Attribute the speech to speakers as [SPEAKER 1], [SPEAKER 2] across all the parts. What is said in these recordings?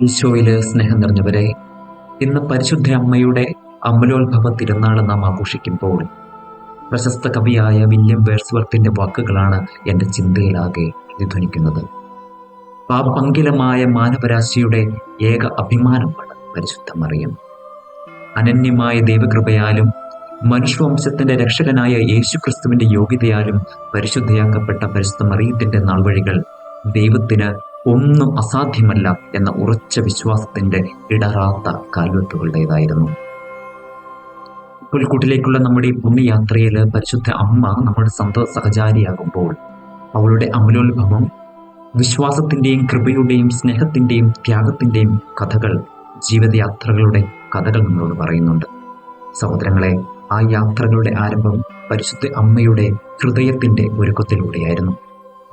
[SPEAKER 1] ഈശോയിൽ സ്നേഹം നിറഞ്ഞവരെ ഇന്ന് പരിശുദ്ധ അമ്മയുടെ അമലോത്ഭവ തിരുനാൾ നാം ആഘോഷിക്കുമ്പോൾ പ്രശസ്ത കവിയായ വില്യം ബേഴ്സ്വർത്തിന്റെ വാക്കുകളാണ് എന്റെ ചിന്തയിലാകെ പ്രതിധ്വനിക്കുന്നത് പാപങ്കിലമായ മാനവരാശിയുടെ ഏക അഭിമാനമാണ് പരിശുദ്ധ മറിയം. അനന്യമായ ദൈവകൃപയാലും മനുഷ്യവംശത്തിന്റെ രക്ഷകനായ യേശുക്രിസ്തുവിന്റെ യോഗ്യതയാലും പരിശുദ്ധയാക്കപ്പെട്ട പരിശുദ്ധ മറിയത്തിന്റെ നാൾവഴികൾ ദൈവത്തിന് ഒന്നും അസാധ്യമല്ല എന്ന ഉറച്ച വിശ്വാസത്തിന്റെ ഇടറാത്ത കാൽവെപ്പുകളുടേതായിരുന്നു പുൽക്കൂട്ടിലേക്കുള്ള നമ്മുടെ ഈ പുണ്യയാത്രയിൽ പരിശുദ്ധ അമ്മ നമ്മുടെ സന്ത സഹചാരിയാകുമ്പോൾ അവളുടെ അമലോത്ഭവം വിശ്വാസത്തിന്റെയും കൃപയുടെയും സ്നേഹത്തിന്റെയും ത്യാഗത്തിന്റെയും കഥകൾ ജീവിതയാത്രകളുടെ കഥകൾ നമ്മളോട് പറയുന്നുണ്ട്. സഹോദരങ്ങളെ ആ യാത്രകളുടെ ആരംഭം പരിശുദ്ധ അമ്മയുടെ ഹൃദയത്തിന്റെ ഒരുക്കത്തിലൂടെയായിരുന്നു.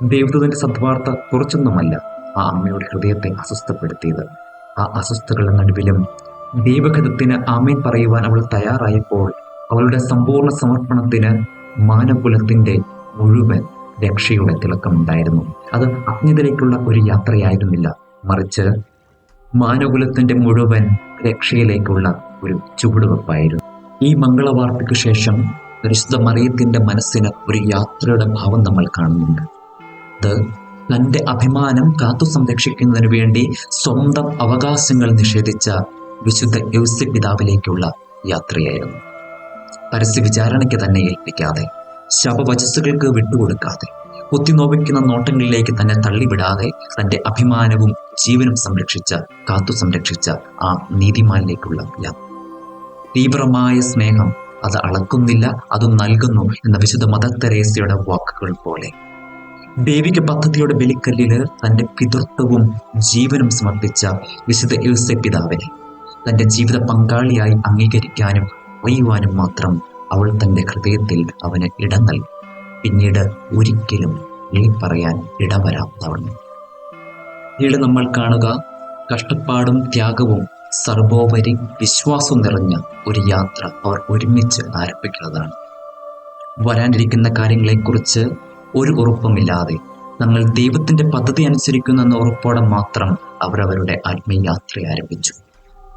[SPEAKER 1] ദൈവദൂതന്റെ സദ്വാർത്ത കുറച്ചൊന്നുമല്ല ആ അമ്മയുടെ ഹൃദയത്തെ അസ്വസ്ഥപ്പെടുത്തിയത്. ആ അസ്വസ്ഥകളുടെ നടുവിലും ദൈവഗതത്തിന് ആമേൻ പറയുവാൻ അവൾ തയ്യാറായപ്പോൾ അവളുടെ സമ്പൂർണ സമർപ്പണത്തിന് മാനകുലത്തിന്റെ മുഴുവൻ രക്ഷയുടെ തിളക്കമുണ്ടായിരുന്നു. അത് അജ്ഞതയിലേക്കുള്ള ഒരു യാത്രയായിരുന്നില്ല. മറിച്ച് മാനകുലത്തിന്റെ മുഴുവൻ രക്ഷയിലേക്കുള്ള ഒരു ചുവടുവെപ്പായിരുന്നു. ഈ മംഗളവാർത്തയ്ക്ക് ശേഷം പരിശുദ്ധ മറിയത്തിന്റെ മനസ്സിന് ഒരു യാത്രയുടെ ഭാവം നമ്മൾ കാണുന്നുണ്ട്. അത് തന്റെ അഭിമാനം കാത്തു സംരക്ഷിക്കുന്നതിന് വേണ്ടി സ്വന്തം അവകാശങ്ങൾ നിഷേധിച്ച വിശുദ്ധ യൗസ്യ പിതാവിലേക്കുള്ള യാത്രയായിരുന്നു. പരസ്യ വിചാരണയ്ക്ക് തന്നെ ഏൽപ്പിക്കാതെ ശവവചസ്സുകൾക്ക് വിട്ടുകൊടുക്കാതെ കുത്തിനോവിക്കുന്ന നോട്ടങ്ങളിലേക്ക് തന്നെ തള്ളിവിടാതെ തന്റെ അഭിമാനവും ജീവനും സംരക്ഷിച്ച കാത്തു സംരക്ഷിച്ച ആ നീതിമാനിലേക്കുള്ള യാത്ര. തീവ്രമായ സ്നേഹം അത് അളക്കുന്നില്ല അത് നൽകുന്നു എന്ന വിശുദ്ധ മദർ തെരേസയുടെ വാക്കുകൾ പോലെ. ദൈവിക പദ്ധതിയുടെ ബലിക്കല്ലിന് തന്റെ പിതൃത്വവും ജീവനും സമർപ്പിച്ച വിശുദ്ധ യൂസെ പിതാവിനെ. തന്റെ ജീവിത പങ്കാളിയായി അംഗീകരിക്കാനും അറിയുവാനും മാത്രം അവൾ തന്റെ ഹൃദയത്തിൽ അവന് ഇടം നൽകി. പിന്നീട് ഒരിക്കലും നീ പറയാൻ ഇടവരാത്തവണ്ണം പിന്നീട് നമ്മൾ കാണുക കഷ്ടപ്പാടും ത്യാഗവും സർവോപരി വിശ്വാസം നിറഞ്ഞ ഒരു യാത്ര അവർ ഒരുമിച്ച് ആരംഭിക്കുന്നതാണ്. വരാനിരിക്കുന്ന കാര്യങ്ങളെക്കുറിച്ച് ഒരു ഉറപ്പുമില്ലാതെ തങ്ങൾ ദൈവത്തിന്റെ പദ്ധതി അനുസരിക്കുന്നെന്ന ഉറപ്പോടെ മാത്രം അവർ അവരുടെ ആത്മീയാത്ര ആരംഭിച്ചു.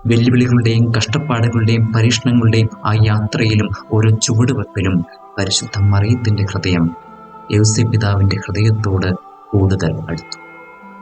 [SPEAKER 1] വെല്ലുവിളികളുടെയും കഷ്ടപ്പാടുകളുടെയും പരീക്ഷണങ്ങളുടെയും ആ യാത്രയിലും ഓരോ ചുവടുവെപ്പിലും പരിശുദ്ധ മറിയത്തിന്റെ ഹൃദയം യൗസെ പിതാവിന്റെ ഹൃദയത്തോട് കൂടുതൽ അടുത്തു.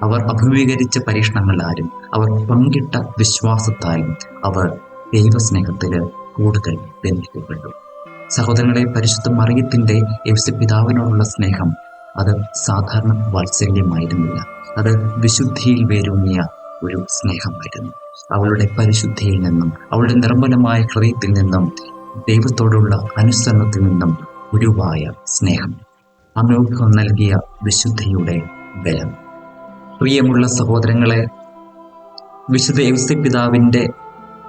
[SPEAKER 1] അവർ അഭിമുഖീകരിച്ച പരീക്ഷണങ്ങളാലും അവർ പങ്കിട്ട വിശ്വാസത്താലും അവർ ദൈവസ്നേഹത്തിൽ കൂടുതൽ ബന്ധിക്കപ്പെട്ടു. സഹോദരങ്ങളെ പരിശുദ്ധ മറിയത്തിന്റെ യേശു പിതാവിനോടുള്ള സ്നേഹം അത് സാധാരണ വാത്സല്യമായിരുന്നില്ല. അത് വിശുദ്ധിയിൽ വേരൂന്നിയ ഒരു സ്നേഹമായിരുന്നു. അവളുടെ പരിശുദ്ധിയിൽ നിന്നും അവളുടെ നിർമ്മലമായ ഹൃദയത്തിൽ നിന്നും ദൈവത്തോടുള്ള അനുസരണത്തിൽ നിന്നും ഉരുവായ സ്നേഹം. അമോഘം നൽകിയ വിശുദ്ധിയുടെ ബലം. പ്രിയമുള്ള സഹോദരങ്ങളെ വിശുദ്ധ യൗസ പിതാവിന്റെ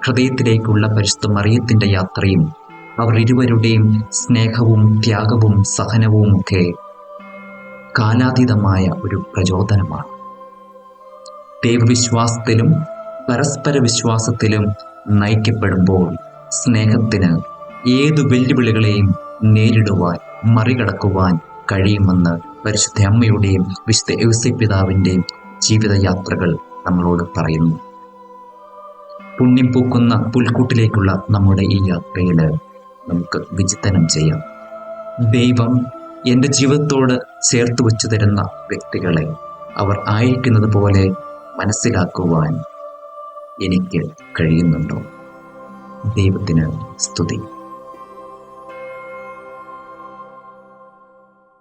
[SPEAKER 1] ഹൃദയത്തിലേക്കുള്ള പരിശുദ്ധ മറിയത്തിന്റെ യാത്രയും അവർ ഇരുവരുടെയും സ്നേഹവും ത്യാഗവും സഹനവും ഒക്കെ കാലാതീതമായ ഒരു പ്രചോദനമാണ്. ദൈവവിശ്വാസത്തിലും പരസ്പര വിശ്വാസത്തിലും നയിക്കപ്പെടുമ്പോൾ സ്നേഹത്തിന് ഏതു വെല്ലുവിളികളെയും നേരിടുവാൻ മറികടക്കുവാൻ കഴിയുമെന്ന് പരിശുദ്ധ അമ്മയുടെയും വിശുദ്ധ യൗസെ പിതാവിന്റെയും ജീവിതയാത്രകൾ നമ്മളോട് പറയുന്നു. പുണ്യം പൂക്കുന്ന പുൽക്കൂട്ടിലേക്കുള്ള നമ്മുടെ ഈ യാത്രയിൽ നമുക്ക് വിചിത്തനം ചെയ്യാം. ദൈവം എന്റെ ജീവിതത്തോട് ചേർത്ത് വെച്ചു തരുന്ന വ്യക്തികളെ അവർ ആയിരിക്കുന്നത് പോലെ മനസ്സിലാക്കുവാൻ എനിക്ക് കഴിയുന്നുണ്ടോ? ദൈവത്തിന് സ്തുതി.